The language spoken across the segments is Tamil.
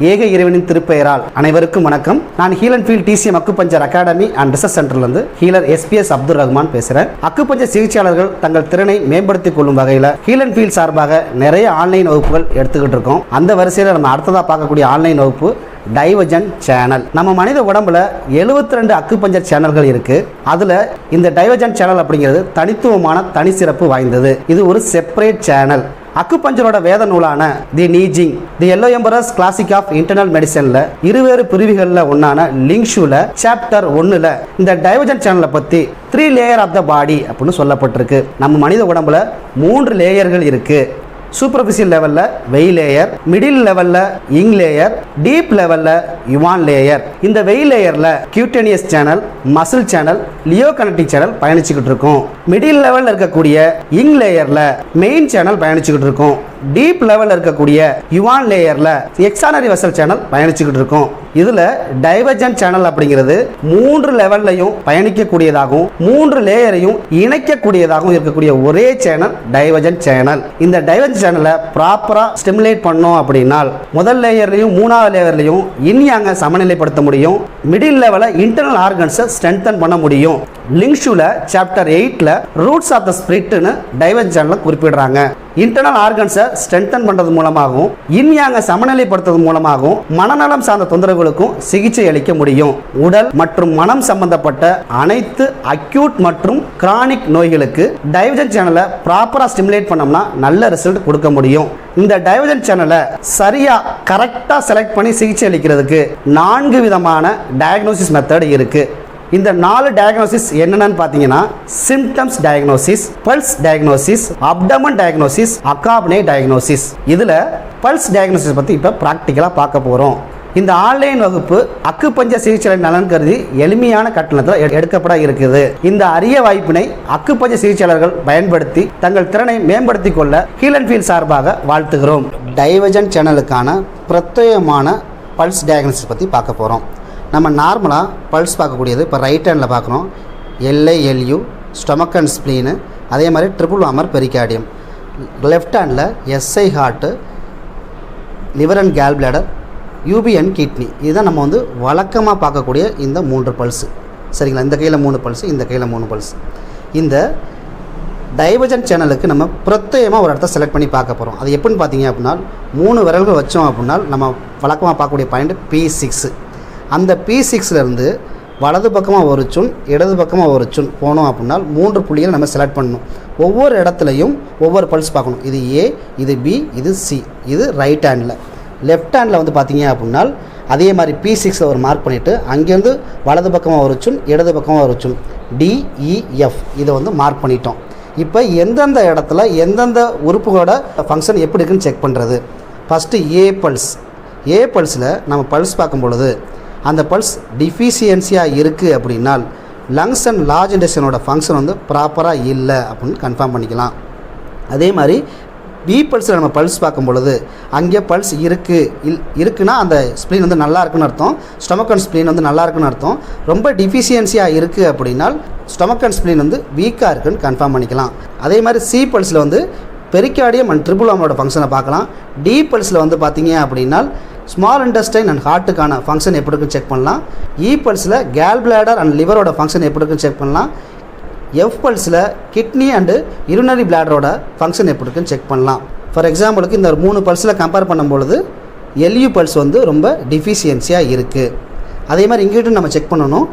ஏக இறைவனின் திருப்பெயரால் அனைவருக்கும் வணக்கம். நான் ஹீலன் field TCM acupuncture academy and research சென்டர்லேருந்து ஹீலர் எஸ்பிஎஸ் அப்துல் ரஹ்மான் பேசுகிறேன் அக்குபஞ்சர் சிகிச்சையாளர்கள் தங்கள் திறனை மேம்படுத்திக் கொள்ளும் வகையில் ஹீலன் ஃபீல்ட் சார்பாக நிறைய ஆன்லைன் வகுப்புகள் எடுத்துக்கிட்டு இருக்கோம். அந்த வரிசையில் நம்ம அடுத்ததாக பார்க்கக்கூடிய ஆன்லைன் வகுப்பு டைவர்ஜன் சேனல். நம்ம மனித உடம்புல 72 ரெண்டு அக்குபஞ்சர் சேனல்கள் இருக்கு. அதுல இந்த டைவர்ஜன் சேனல் அப்படிங்கிறது தனித்துவமான தனி சிறப்பு வாய்ந்தது. இது ஒரு செப்பரேட் சேனல். அக்குபஞ்சரோட வேத நூலான the Neijing the yellow emperor's classic of internal மெடிசன்ல இருவேறு பிரிவுகளில் ஒன்றான லிங்ஷூல சாப்டர் ஒன்றில் இந்த டைவர்ஜன் சேனலை பற்றி three layer of the body அப்படின்னு சொல்லப்பட்டிருக்கு. நம்ம மனித உடம்புல மூன்று லேயர்கள் இருக்குது சூப்பர்ஃபிஷியல் லெவலில் வெய் லேயர் மிடில் லெவலில் இங் லேயர் டீப் லெவலில் யுவான் லேயர் இந்த வெய் லேயரில் cutaneous channel muscle channel luo connecting channel பயணிச்சுக்கிட்டு இருக்கும். மிடில் லெவலில் இருக்கக்கூடிய இங் லேயரில் மெயின் சேனல் பயணிச்சுக்கிட்டு இருக்கும். டீப் லெவலில் இருக்கக்கூடிய யுவான் லேயரில் எக்ஸானரி வெசல் சேனல் பயணிச்சுக்கிட்டு இருக்கும். இதில் டைவர்ஜன் சேனல் அப்படிங்கிறது மூன்று லெவல்லையும் பயணிக்கக்கூடியதாகவும் மூன்று லேயரையும் இணைக்கக்கூடியதாகவும் இருக்கக்கூடிய ஒரே சேனல் டைவர்ஜன் சேனல். இந்த டைவர்ஜன் சேனலை ப்ராப்பராக ஸ்டிமுலேட் பண்ணோம் அப்படின்னால் முதல் லேயர்லையும் மூணாவது லேயர்லையும் அங்கே சமநிலைப்படுத்த முடியும். மிடில் லெவலில் இன்டர்னல் ஆர்கன்ஸை ஸ்ட்ரென்தன் பண்ண முடியும். லிங்ஷூல சாப்டர் எயிட்ல ரூட்ஸ் ஆஃப் த ஸ்பிரிட்னு டைவர்ஜன் சேனலை குறிப்பிடுறாங்க. இன்டர்னல் ஆர்கன்ஸை ஸ்ட்ரென்தன் பண்ணுறது மூலமாகவும் இன்யாங்க சமநிலைப்படுத்துறது மூலமாகவும் மனநலம் சார்ந்த தொந்தரவுகளுக்கும் சிகிச்சை அளிக்க முடியும். உடல் மற்றும் மனம் சம்பந்தப்பட்ட அனைத்து அக்யூட் மற்றும் கிரானிக் நோய்களுக்கு டைவர்ஜன் சேனலை ப்ராப்பராக ஸ்டிமுலேட் பண்ணோம்னா நல்ல ரிசல்ட் கொடுக்க முடியும். இந்த டைவர்ஜன் சேனலை சரியா கரெக்டாக செலக்ட் பண்ணி சிகிச்சை அளிக்கிறதுக்கு நான்கு விதமான டயக்னோசிஸ் மெத்தட் இருக்குது இந்த நாலு டயக்னோசிஸ் என்னென்னு பார்த்தீங்கன்னா symptoms diagnosis pulse diagnosis abdomen diagnosis அக்காப்னே diagnosis இதில் பல்ஸ் டயக்னோசிஸ் பற்றி இப்போ ப்ராக்டிக்கலாக பார்க்க போகிறோம் இந்த ஆன்லைன் வகுப்பு அக்குப்பஞ்ச சிகிச்சை நலன் கருதி எளிமையான கட்டணத்தில் எ- எடுக்கப்பட இருக்குது. இந்த அரிய வாய்ப்பினை அக்குப்பஞ்ச சிகிச்சையாளர்கள் பயன்படுத்தி தங்கள் திறனை மேம்படுத்தி கொள்ள ஹீலன் ஃபீல் சார்பாக வாழ்த்துகிறோம். டைவர்ஜன் சேனலுக்கான பிரத்யேகமான பல்ஸ் டயக்னோசிஸ் பற்றி பார்க்க போகிறோம் நம்ம நார்மலாக பல்ஸ் பார்க்கக்கூடியது. இப்போ ரைட் ஹேண்டில் பார்க்குறோம் எல்ஐஎல்யூ ஸ்டொமக் அண்ட் ஸ்ப்ளீனு அதே மாதிரி triple warmer pericardium left handle SI heart liver and gall bladder UB and kidney இதுதான் நம்ம வந்து வழக்கமாக பார்க்கக்கூடிய இந்த மூன்று பல்ஸு சரிங்களா? இந்த கையில் மூணு பல்ஸு இந்த கையில் மூணு பல்ஸ் இந்த டைவர்ஜன் சேனலுக்கு நம்ம பிரத்யேகமாக ஒரு இடத்த செலக்ட் பண்ணி பார்க்க போகிறோம் அது எப்படின்னு பார்த்தீங்க அப்படின்னா மூணு விரல்கள் வச்சோம் அப்படின்னா நம்ம வழக்கமாக பார்க்கக்கூடிய பாயிண்ட் பி சிக்ஸு அந்த பி சிக்ஸ்லேருந்து வலது பக்கமாக ஒரு சுன் இடது பக்கமாக ஒரு சுன் போனோம் அப்படின்னா மூன்று புள்ளிகளை நம்ம செலக்ட் பண்ணணும். ஒவ்வொரு இடத்துலையும் ஒவ்வொரு பல்ஸ் பார்க்கணும். இது ஏ இது பி இது சி இது ரைட் ஹேண்டில் லெஃப்ட் ஹேண்டில் வந்து பார்த்தீங்க அப்படின்னா அதே மாதிரி பி சிக்ஸில் ஒரு மார்க் பண்ணிவிட்டு அங்கேருந்து வலது பக்கமாக ஒரு சுன் இடது பக்கமாக ஒரு சுன் டிஇஎஃப் e, இதை வந்து மார்க் பண்ணிட்டோம். இப்போ எந்தெந்த இடத்துல எந்தெந்த உறுப்புகளோட ஃபங்க்ஷன் எப்படி இருக்குன்னு செக் பண்ணுறது ஃபஸ்ட்டு ஏ பல்ஸ் ஏ பல்ஸில் நம்ம பல்ஸ் பார்க்கும் பொழுது அந்த பல்ஸ் டிஃபிஷியன்சியாக இருக்குது அப்படின்னால் லங்ஸ் அண்ட் லார்ஜ் இண்டஸ்ட்ரியனோட ஃபங்க்ஷன் வந்து ப்ராப்பராக இல்லை அப்படின்னு கன்ஃபார்ம் பண்ணிக்கலாம். அதே மாதிரி பி பல்ஸில் நம்ம பல்ஸ் பார்க்கும் பொழுது அங்கே பல்ஸ் இருக்குது இல் இருக்குன்னா அந்த ஸ்ப்ளீன் வந்து நல்லா இருக்குன்னு அர்த்தம். ஸ்டொமக் அண்ட் ஸ்ப்ளீன் வந்து நல்லா இருக்குன்னு அர்த்தம். ரொம்ப டிஃபிஷியன்சியாக இருக்குது அப்படின்னால் ஸ்டொமக் அண்ட் ஸ்ப்ளீன் வந்து வீக்காக இருக்குன்னு கன்ஃபார்ம் பண்ணிக்கலாம். அதே மாதிரி சி பல்ஸில் வந்து பெரிக்கார்டியம் அண்ட் ட்ரிபிள் ஃபங்க்ஷனை பார்க்கலாம். டி பல்ஸில் வந்து பார்த்தீங்க அப்படின்னா ஸ்மால் இன்டெஸ்டைன் அண்ட் ஹார்ட்டுக்கான ஃபங்க்ஷன் எப்படி இருக்குன்னு செக் பண்ணலாம். இ பல்ஸில் கேல் பிளாடர் அண்ட் லிவரோட ஃபங்க்ஷன் எப்படி இருக்குன்னு செக் பண்ணலாம். எஃப் பல்ஸில் கிட்னி அண்டு இருநரி பிளாடரோட ஃபங்க்ஷன் எப்படி இருக்குன்னு செக் பண்ணலாம். ஃபார் எக்ஸாம்பிளுக்கு இந்த ஒரு மூணு பல்ஸில் கம்பேர் பண்ணும்பொழுது எல்யூ பல்ஸ் வந்து ரொம்ப டிஃபிஷியன்சியாக இருக்குது அதே மாதிரி இங்கிட்டும் நம்ம செக் பண்ணணும்.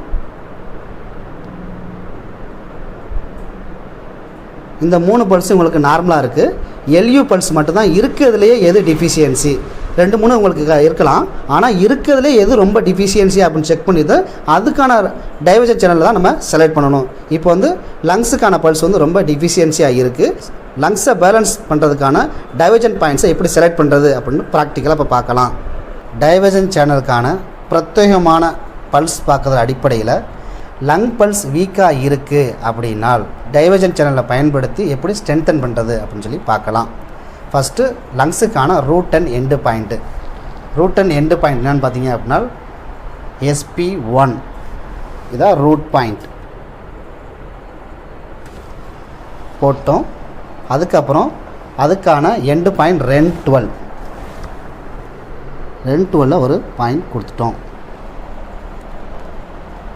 இந்த மூணு பல்ஸ் உங்களுக்கு நார்மலாக இருக்குது எல்யூ பல்ஸ் மட்டும்தான் இருக்கிறதுலையே எது டிஃபிஷியன்சி ரெண்டு மூணு உங்களுக்கு இருக்கலாம். ஆனால் இருக்கிறதுலே எது ரொம்ப டிஃபிஷியன்சி அப்படின்னு செக் பண்ணிட்டு அதுக்கான டைவர்ஜன் சேனலில் தான் நம்ம செலக்ட் பண்ணணும். இப்போ வந்து லங்ஸுக்கான பல்ஸ் வந்து ரொம்ப டிஃபிஷியன்சியாக இருக்குது லங்ஸை பேலன்ஸ் பண்ணுறதுக்கான டைவர்ஜன் பாயிண்ட்ஸை எப்படி செலக்ட் பண்ணுறது அப்படின்னு ப்ராக்டிக்கலாக இப்போ பார்க்கலாம். டைவர்ஜன் சேனலுக்கான பிரத்யேகமான பல்ஸ் பார்க்குற அடிப்படையில் லங் பல்ஸ் வீக்காக இருக்குது அப்படின்னால் டைவர்ஜன் சேனலை பயன்படுத்தி எப்படி ஸ்ட்ரென்தன் பண்ணுறது அப்படின்னு சொல்லி பார்க்கலாம். First லங்ஸுக்கான root and end point root and end point என்னென்னு பார்த்தீங்க அப்படின்னா எஸ்பி ஒன் இதான் ரூட் பாயிண்ட் போட்டோம். அதுக்கப்புறம் அதுக்கான end point Ren twelve Ren டுவெலில் ஒரு பாயிண்ட் கொடுத்துட்டோம்.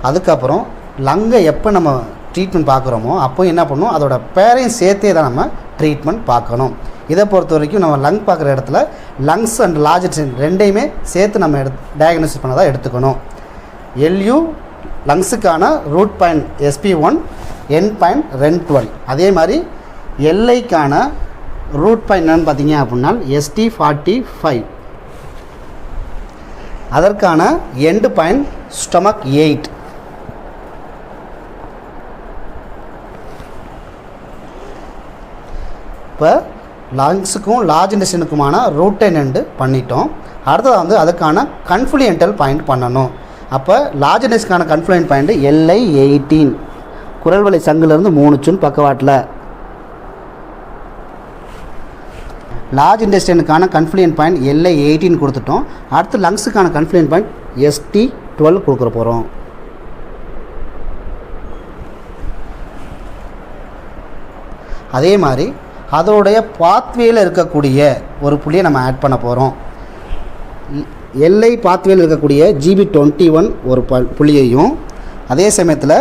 அதுக்கப்புறம் லங்கை எப்போ நம்ம ட்ரீட்மெண்ட் பார்க்குறோமோ அப்போ என்ன பண்ணணும் அதோட பேரையும் சேர்த்தே தான் நம்ம ட்ரீட்மெண்ட் பார்க்கணும். இதை பொறுத்த வரைக்கும் நம்ம லங் பார்க்குற இடத்துல லங்ஸ் அண்ட் லார்ஜ் ரெண்டையுமே சேர்த்து நம்ம எடு டயக்னோசிஸ் பண்ணதாக எடுத்துக்கணும். LU லங்ஸுக்கான root point SP one end point Ren twelve அதே மாதிரி எல்ஐக்கான ரூட் பாயிண்ட் என்னன்னு பார்த்தீங்க அப்படின்னா எஸ்டி ஃபார்ட்டி ஃபைவ் அதற்கான எண்டு பாயிண்ட் ஸ்டொமக் எயிட் இப்போ லங்ஸுக்கும் லார்ஜ் இன்டெஸ்டினுக்குமான ரூட் அண்ட் எண்டு பண்ணிட்டோம். அடுத்தது வந்து அதுக்கான கன்ஃப்ளூயன்டல் பாயிண்ட் பண்ணணும். அப்போ லார்ஜ் இண்டஸ்க்கான கன்ஃப்ளூயன்ட் பாயிண்ட் எல்ஐ எயிட்டீன் குரல்வலை சங்குலேருந்து மூணு சூன் பக்கவாட்டில். லார்ஜ் இன்டெஸ்டைனுக்கான கன்ஃப்ளூயன்ட் பாயிண்ட் எல்ஐ எயிட்டின் கொடுத்துட்டோம். அடுத்து லங்ஸுக்கான கன்ஃப்ளூயன்ட் பாயிண்ட் எஸ்டி டுவெல் கொடுக்குற போகிறோம் அதே மாதிரி அதோடைய பாத்வேயில் இருக்கக்கூடிய ஒரு புள்ளியை நம்ம ஆட் பண்ண போகிறோம் எல்ஐ பாத்வேயில் இருக்கக்கூடிய ஜிபி டுவெண்ட்டி ஒன் ஒரு ப புள்ளியையும் அதே சமயத்தில்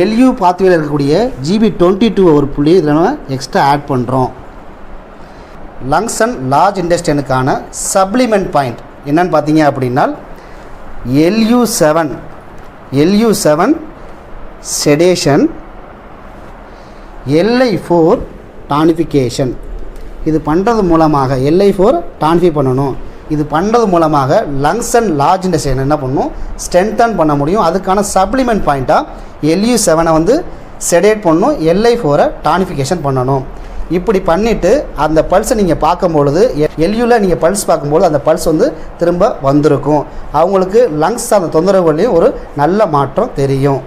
எல்யூ பாத்வேயில் இருக்கக்கூடிய ஜிபி டுவெண்ட்டி டூ ஒரு புள்ளி இதில் நம்ம எக்ஸ்ட்ரா ஆட் பண்ணுறோம் லங்ஸ் அண்ட் லார்ஜ் இண்டஸ்ட்ரியனுக்கான சப்ளிமெண்ட் பாயிண்ட் என்னன்னு பார்த்தீங்க அப்படின்னா LU seven LU seven sedation LI four tonification இது பண்ணுறது மூலமாக எல்ஐ ஃபோர் டானிஃபை பண்ணணும். இது பண்ணுறது மூலமாக லங்ஸ் அண்ட் லார்ஜ் இண்டஸ்ட்ரியன் என்ன பண்ணும்? ஸ்ட்ரென்தன் பண்ண முடியும். அதுக்கான சப்ளிமெண்ட் பாயிண்ட்டாக எல்யூ செவனை வந்து செடேட் பண்ணணும். எல்ஐ ஃபோரை டானிஃபிகேஷன் பண்ணணும். இப்படி பண்ணிவிட்டு அந்த பல்ஸை நீங்கள் பார்க்கும்பொழுது எல்யூவில் நீங்கள் பல்ஸ் பார்க்கும்போது அந்த பல்ஸ் வந்து திரும்ப வந்திருக்கும். அவங்களுக்கு லங்ஸ் அந்த தொந்தரவுகளையும் ஒரு நல்ல மாற்றம் தெரியும்.